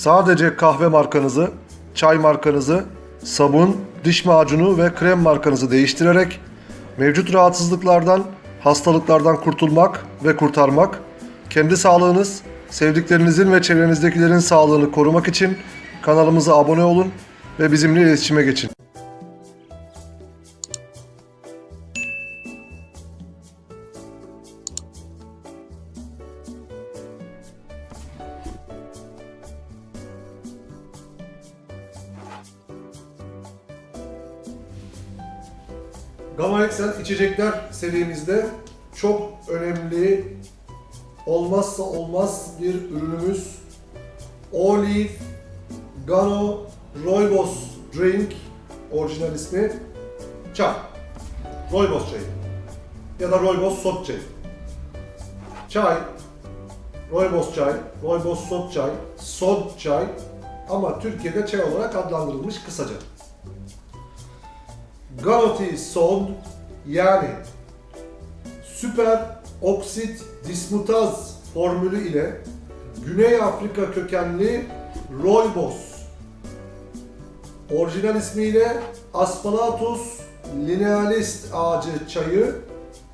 Sadece kahve markanızı, çay markanızı, sabun, diş macunu ve krem markanızı değiştirerek mevcut rahatsızlıklardan, hastalıklardan kurtulmak ve kurtarmak, kendi sağlığınız, sevdiklerinizin ve çevrenizdekilerin sağlığını korumak için kanalımıza abone olun ve bizimle iletişime geçin. Gamma Excel içecekler serimizde çok önemli olmazsa olmaz bir ürünümüz. Olive Gano Rooibos Drink orijinal ismi. Çay. Rooibos çayı. Ya da Rooibos sot çayı. Çay, Rooibos çay, Rooibos sot çay, sod çay. Ama Türkiye'de çay olarak adlandırılmış kısaca. Galaxy Sold yani süper oksit dismutaz formülü ile Güney Afrika kökenli Rooibos orijinal ismiyle Aspalathus linealis ağacı çayı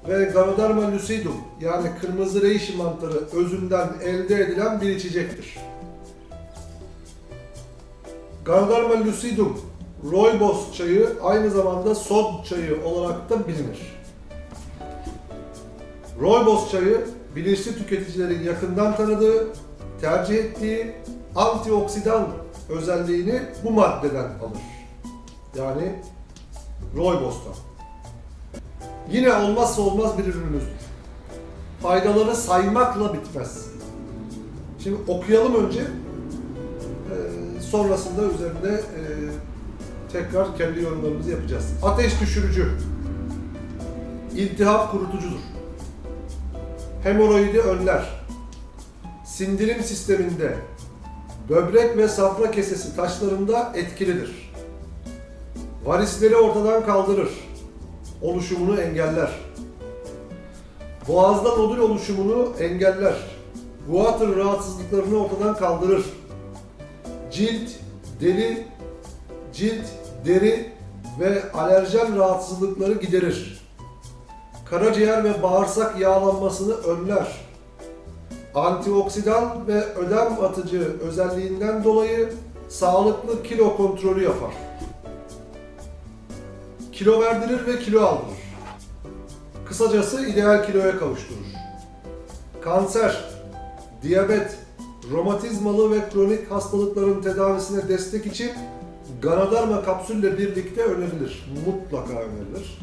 ve Ganoderma lucidum yani kırmızı reishi mantarı özünden elde edilen bir içecektir. Ganoderma lucidum Rooibos çayı aynı zamanda sod çayı olarak da bilinir. Rooibos çayı bilinçli tüketicilerin yakından tanıdığı, tercih ettiği antioksidan özelliğini bu maddeden alır. Yani Rooibos'tan. Yine olmazsa olmaz bir ürünümüzdür. Faydaları saymakla bitmez. Şimdi okuyalım önce. Sonrasında üzerinde tekrar kendi yorumlarımızı yapacağız. Ateş düşürücü. İltihap kurutucudur. Hemoroidi önler. Sindirim sisteminde böbrek ve safra kesesi taşlarında etkilidir. Varisleri ortadan kaldırır. Oluşumunu engeller. Boğazda nodül oluşumunu engeller. Guatr rahatsızlıklarını ortadan kaldırır. Cilt, deri, cilt, deri ve alerjen rahatsızlıkları giderir. Karaciğer ve bağırsak yağlanmasını önler. Antioksidan ve ödem atıcı özelliğinden dolayı sağlıklı kilo kontrolü yapar. Kilo verdirir ve kilo aldırır. Kısacası ideal kiloya kavuşturur. Kanser, diyabet, romatizmalı ve kronik hastalıkların tedavisine destek için Ganadarma kapsülle birlikte önerilir. Mutlaka önerilir.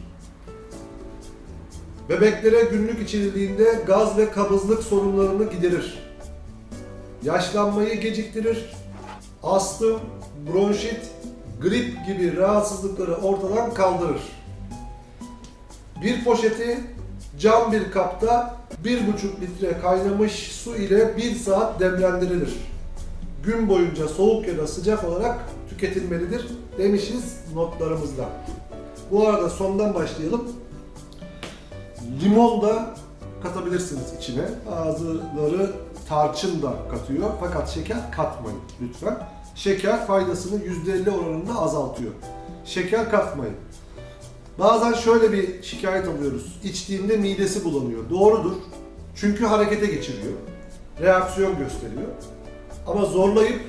Bebeklere günlük içirildiğinde gaz ve kabızlık sorunlarını giderir. Yaşlanmayı geciktirir. Astım, bronşit, grip gibi rahatsızlıkları ortadan kaldırır. Bir poşeti cam bir kapta 1,5 litre kaynamış su ile 1 saat demlendirilir. Gün boyunca soğuk ya da sıcak olarak tüketilmelidir demişiz notlarımızda. Bu arada sondan başlayalım. Limon da katabilirsiniz içine. Bazıları tarçın da katıyor fakat şeker katmayın lütfen. Şeker faydasını %50 oranında azaltıyor. Şeker katmayın. Bazen şöyle bir şikayet alıyoruz. İçtiğinde midesi bulanıyor. Doğrudur. Çünkü harekete geçiriyor. Reaksiyon gösteriyor. Ama zorlayıp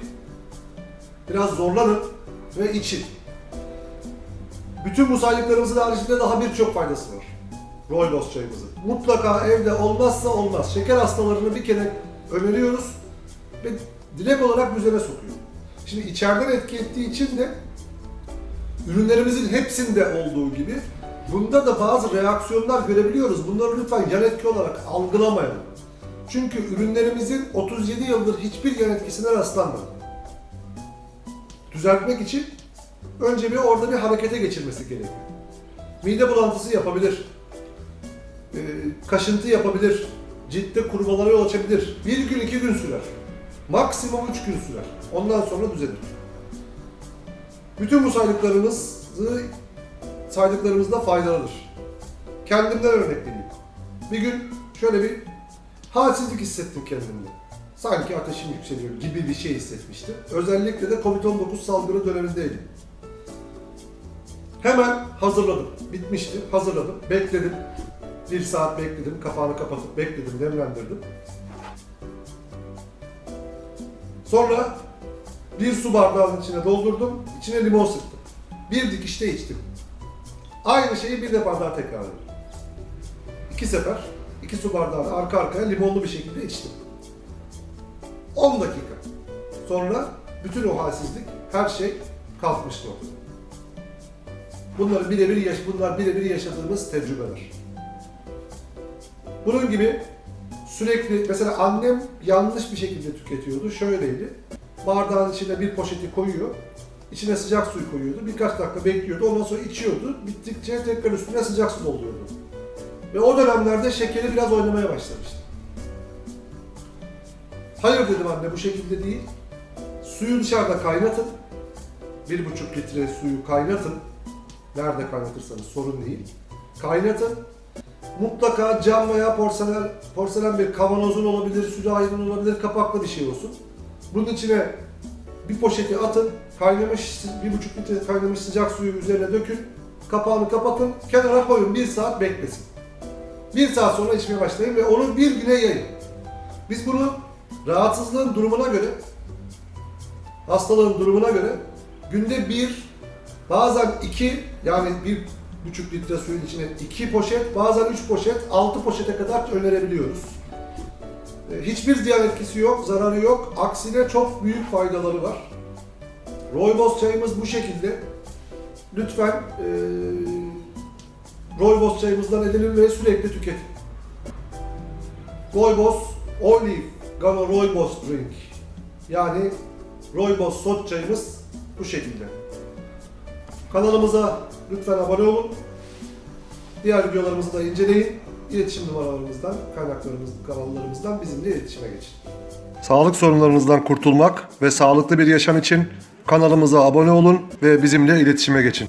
biraz zorlanın ve için. Bütün bu saydıklarımızın haricinde daha birçok faydası var. Rooibos çayımızın. Mutlaka evde olmazsa olmaz. Şeker hastalarını bir kere öneriyoruz ve direkt olarak düzene sokuyor. Şimdi içeriden etki ettiği için de ürünlerimizin hepsinde olduğu gibi bunda da bazı reaksiyonlar görebiliyoruz. Bunları lütfen yan etki olarak algılamayalım. Çünkü ürünlerimizin 37 yıldır hiçbir yan etkisine rastlanmadı. Düzeltmek için önce bir orada bir harekete geçirmesi gerekiyor. Mide bulantısı yapabilir. Ee, kaşıntı yapabilir. Ciltte kurumalara yol açabilir. Bir gün iki gün sürer. Maksimum üç gün sürer. Ondan sonra düzelir. Bütün bu saydıklarımızı saydıklarımızda faydalıdır. Kendimden örnek vereyim. Bir gün şöyle bir halsizlik hissettim kendimde. sanki ateşim yükseliyor gibi bir şey hissetmiştim. Özellikle de Covid-19 salgını dönemindeydim. Hemen hazırladım. Bitmişti. Hazırladım. Bekledim. Bir saat bekledim. Kapağını kapatıp bekledim. Demlendirdim. Sonra bir su bardağının içine doldurdum. İçine limon sıktım. Bir dikişte içtim. Aynı şeyi bir defa daha tekrar ettim. İki sefer, iki su bardağını arka arkaya limonlu bir şekilde içtim. 10 dakika. Sonra bütün o halsizlik, her şey kalkmıştı ortada. Bunları birebir yaş bunlar birebir yaşadığımız tecrübeler. Bunun gibi sürekli mesela annem yanlış bir şekilde tüketiyordu. Şöyleydi. Bardağın içine bir poşeti koyuyor. içine sıcak suyu koyuyordu. Birkaç dakika bekliyordu. Ondan sonra içiyordu. Bittikçe tekrar üstüne sıcak su dolduruyordu. Ve o dönemlerde şekeri biraz oynamaya başlamıştı. Hayır dedim anne bu şekilde değil. Suyu dışarıda kaynatın. Bir buçuk litre suyu kaynatın. Nerede kaynatırsanız sorun değil. Kaynatın. Mutlaka cam veya porselen, porselen bir kavanozun olabilir, sürahinin olabilir, kapaklı bir şey olsun. Bunun içine bir poşeti atın, kaynamış, bir buçuk litre kaynamış sıcak suyu üzerine dökün, kapağını kapatın, kenara koyun, bir saat beklesin. Bir saat sonra içmeye başlayın ve onu bir güne yayın. Biz bunu rahatsızlığın durumuna göre, hastalığın durumuna göre günde bir, bazen iki, yani bir buçuk litre suyun içine iki poşet, bazen üç poşet, altı poşete kadar önerebiliyoruz. E, Hiçbir ziyan etkisi yok, zararı yok. Aksine çok büyük faydaları var. Rooibos çayımız bu şekilde. Lütfen e, Rooibos çayımızdan edinin ve sürekli tüketin. Rooibos Olive Gano Rooibos Drink. Yani Rooibos soç çayımız bu şekilde. Kanalımıza lütfen abone olun. Diğer videolarımızı da inceleyin. İletişim numaralarımızdan, kaynaklarımız, kanallarımızdan bizimle iletişime geçin. Sağlık sorunlarınızdan kurtulmak ve sağlıklı bir yaşam için kanalımıza abone olun ve bizimle iletişime geçin.